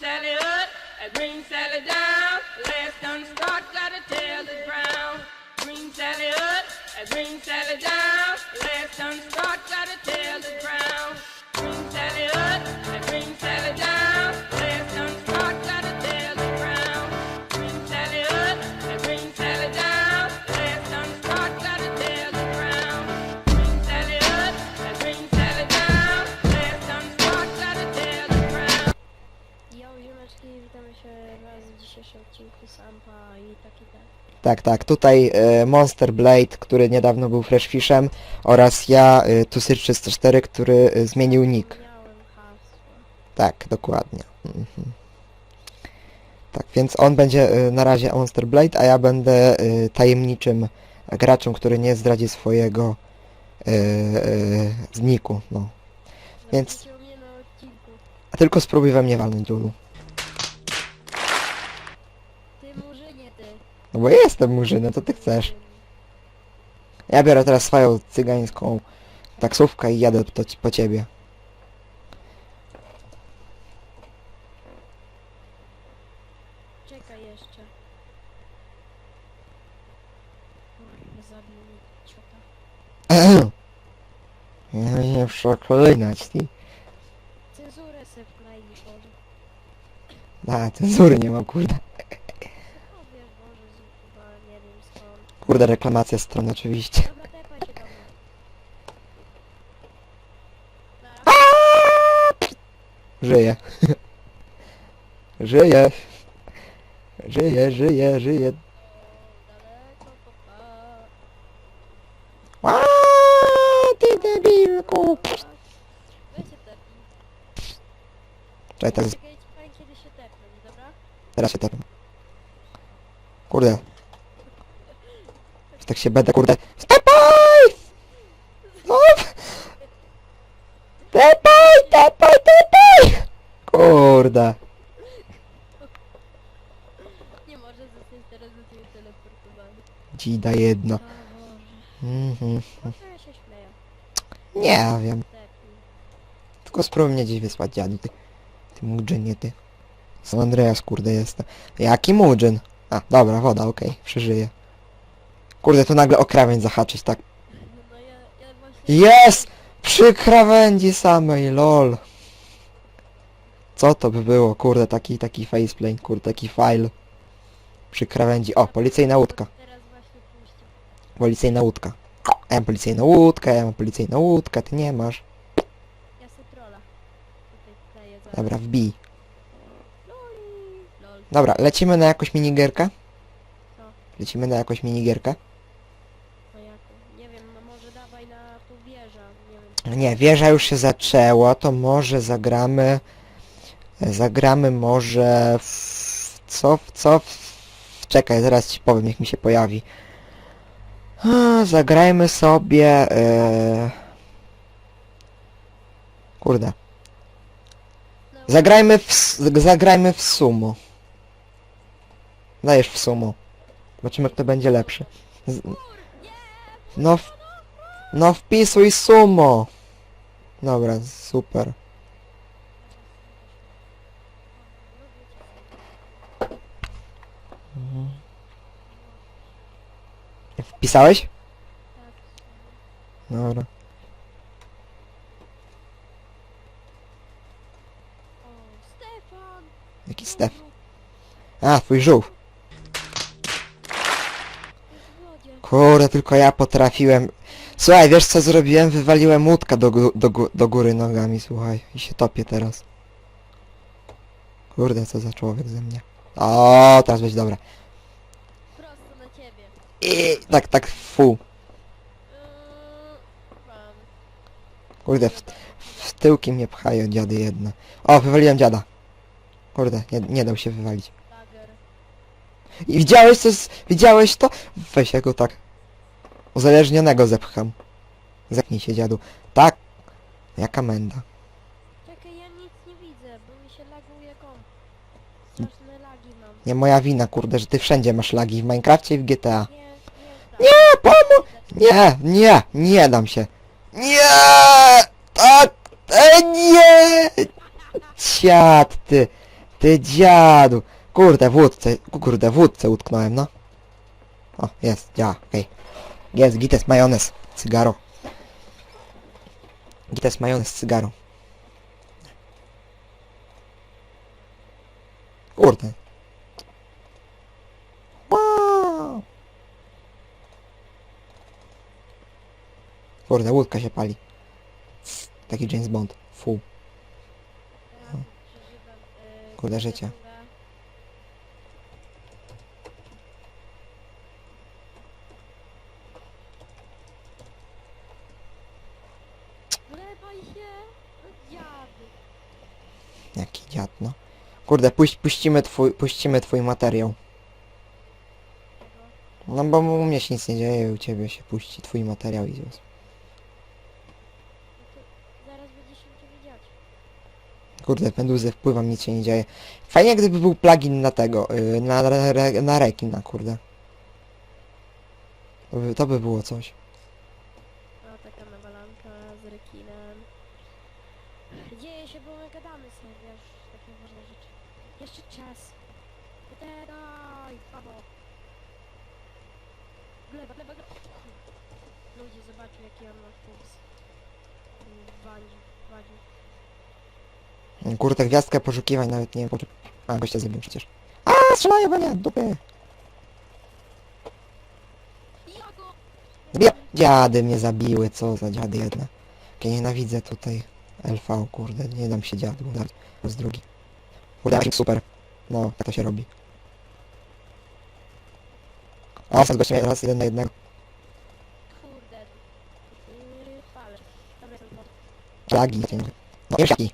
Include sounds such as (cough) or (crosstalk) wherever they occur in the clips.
Sally up, a green Sally down. Last done start, gotta tell the ground. Green Sally up, a green Sally down. Last done start, gotta tell the ground. Sampa i taki ten. Tak, tak. Tutaj e, Monster Blade, który niedawno był Freshfishem oraz ja, e, Tusir304, który e, zmienił nick. Miałem hasło. Tak, dokładnie. Mhm. Tak, więc on będzie e, na razie Monster Blade, a ja będę e, tajemniczym graczem, który nie zdradzi swojego e, e, zniku, no. Więc- Zobaczycie u mnie na odcinku. A tylko spróbuj we mnie walnąć, Lulu. Ty murzynie, ty. No bo jestem murzynem, co ty chcesz? Ja biorę teraz swoją cygańską taksówkę i jadę po, po ciebie. Czekaj jeszcze. Kurde, zabił mnie ciota. (clears throat) Ja nie przeklinać, ty. Cenzurę se wklej mi. A, cenzury nie mam, kurde. O wiesz Boże, z- chyba nie wiem skąd. Kurde, reklamacja stron oczywiście. Żyję, żyję. O, daleko popa. A, ty debilku. Czekaj, tak, teraz się tepam. Kurde. Tak się będę, kurde. Stepaj! No! Tepaj, tepaj, tepaj! Kurde. Nie może zostać teraz do ciebie teleportowany. Dzida jedno. O Boże. Mhm. Się śmieję? Nie wiem. Tepnij. Tylko spróbuj mnie gdzieś wysłać, dziadu, ty. Ty mudżynie, ty. San Andreas, kurde, jestem. Jaki mudżyn? A, dobra, woda, okej, przeżyję. Kurde, tu nagle o krawędź zahaczyć, tak. No ja, ja właśnie... Jest! Przy krawędzi samej, lol. Co to by było, kurde, taki, taki faceplane, kurde, taki file. Przy krawędzi. O, policyjna łódka. Teraz właśnie puścił. Policyjna łódka. Ja mam policyjną łódkę, ja mam policyjną łódkę, ty nie masz. Ja se trolla. Tutaj kleję za... Dobra, wbij. Lol. Dobra, lecimy na jakąś minigierkę? Co? Lecimy na jakąś minigierkę? No jaką? Nie wiem, no może dawaj na tą wieżę. Nie wiem. Nie, wieża już się zaczęła, to może zagramy... Zagramy może w... Co? W co? W... Czekaj, zaraz ci powiem, jak mi się pojawi. A, Zagrajmy sobie... E... Kurde. Zagrajmy w... Zagrajmy w sumo. Dajesz w sumo. Zobaczymy, kto będzie lepszy. Z... No, w... no wpisuj sumo. Dobra, super. Mhm. Wpisałeś? Dobra. Jaki Stef? A, twój żółw. Kurde, tylko ja potrafiłem... Słuchaj, wiesz co zrobiłem? Wywaliłem łódkę do, gó- do, gó- do góry nogami, słuchaj. I się topię teraz. Kurde, co za człowiek ze mnie. O, teraz będzie dobra. Prosto na ciebie. I tak, tak, fu. Yy, mam. Kurde, w, w tyłki mnie pchają dziady jedne. O, wywaliłem dziada. Kurde, nie, nie dał się wywalić. Lager. I widziałeś z... Widziałeś to? Weź ja go tak. Uzależnionego zepcham. Zepnij się dziadu. Tak. Jaka menda. Czekaj, ja nic nie widzę, bo mi się laguje komp. Straszne lagi mam. Nie moja wina, kurde, że ty wszędzie masz lagi w Minecrafcie i w GTA. Nie, nie. Nie, pomóż! Nie, nie, nie dam się. Nie! Tak! E, nie! Siad ty! Ty dziadu! Kurde, wódce, kurde, wódce utknąłem, no. O, jest, działa, okej. Jest, gites, majonez, cygaro. Gites, majonez, cygaro. Kurde. Wow. Kurde, łódka się pali. Taki James Bond. Fu. E, Kurde, życie. sekundę. Wlewaj się! No dziady. Jaki dziad, no. Kurde, puś, puścimy twój, puścimy twój materiał. No bo u mnie się nic nie dzieje, u ciebie się puści twój materiał i. No zaraz będzie się. Kurde, penduzę wpływam, nic się nie dzieje. Fajnie gdyby był plugin na tego, yy, na, re, na rekina, kurde. To by, to by było coś. No taka nawalanka z rekinem. Dzieje się, bo my gadamy sobie, wiesz, takie ważne rzeczy. Jeszcze czas. Babo. Gleba, gleba, gleba. Ludzie zobaczą jaki on ma puls. Wadzi, wadzi. Kurde, gwiazdkę poszukiwań nawet nie wiem po A, gościa zabił przecież. A, strzelają we mnie, dupy. Zabija. Dziady mnie zabiły, co za dziady jedna. Jak ja nienawidzę tutaj LV, kurde, nie dam się dziadu dać. Z drugi. Kurde, super. No, tak to się robi. O, z gościem raz jeden na jednego. Kurde. Yy, palę. Dobra, jestem pod. Lagi. No, już jaki?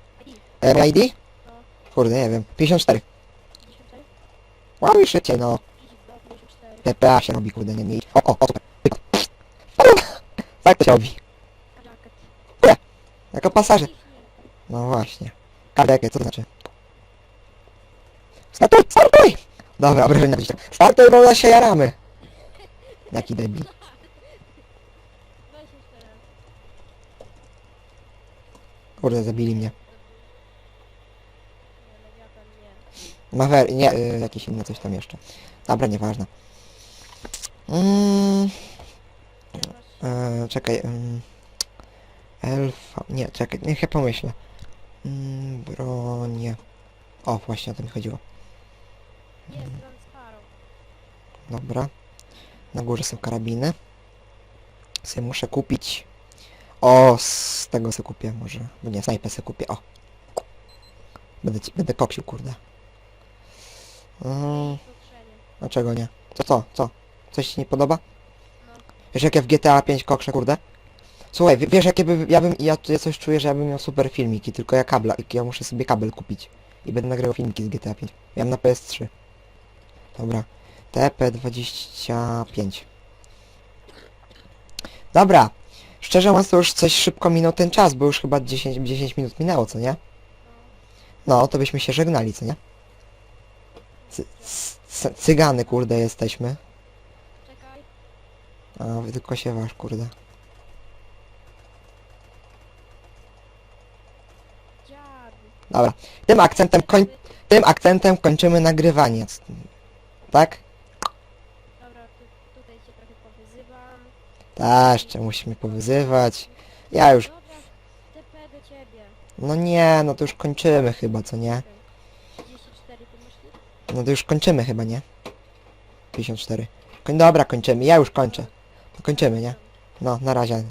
E, ID? No. Kurde, nie wiem. 54. 54? Wow, i szybciej, no. Idź w dół, 54. TPA się robi, kurde, nie, nie idź. O, o, o, super. Pyk. (laughs) Tak to się robi. Jacket. Jako pasażer. No właśnie. Kadekę, co to znaczy? Startuj, startuj! Dobra, obrażenia na Startuj, bo się jaramy. Jaki debil. Kurde, zabili mnie. Nie, Lewiatan nie. Mawer, nie, y, jakieś inne coś tam jeszcze. Dobra, nieważne. Mm, e, czekaj. Mm, elfa, nie, czekaj, niech ja pomyślę. Mm, bronie. O, właśnie o to mi chodziło. Dobra. Na górze są karabiny. Sobie muszę kupić. O, z tego sobie kupię może. Bo nie, snajpę sobie kupię. O. Będę, ci- będę koksił, kurde. Mm, dlaczego nie? Co, co, co? Coś ci nie podoba? No. Wiesz jak ja w GTA 5 kokszę, kurde? Słuchaj, wiesz jakie by, ja bym, ja tu coś czuję, że ja bym miał super filmiki, tylko ja kabla, ja muszę sobie kabel kupić. I będę nagrywał filmiki z GTA 5. Miałem na PS3. Dobra. TP25. Dobra. Szczerze mówiąc to już coś szybko minął ten czas, bo już chyba 10, 10 minut minęło, co nie? No. To byśmy się żegnali, co nie? Cy, cy, cygany, kurde, jesteśmy. Czekaj. A tylko się wasz, kurde. Dobra. Tym akcentem koń... Tym akcentem kończymy nagrywanie. Tak? Dobra, tu, tutaj cię trochę powyzywam. Tak, jeszcze musimy powyzywać. Ja już... Dobra, TP do ciebie. No nie, no to już kończymy chyba, co nie? 34 ty myślisz? No to już kończymy chyba, nie? 54. Koń... Dobra, kończymy. Ja już kończę. To kończymy, nie? No, na razie.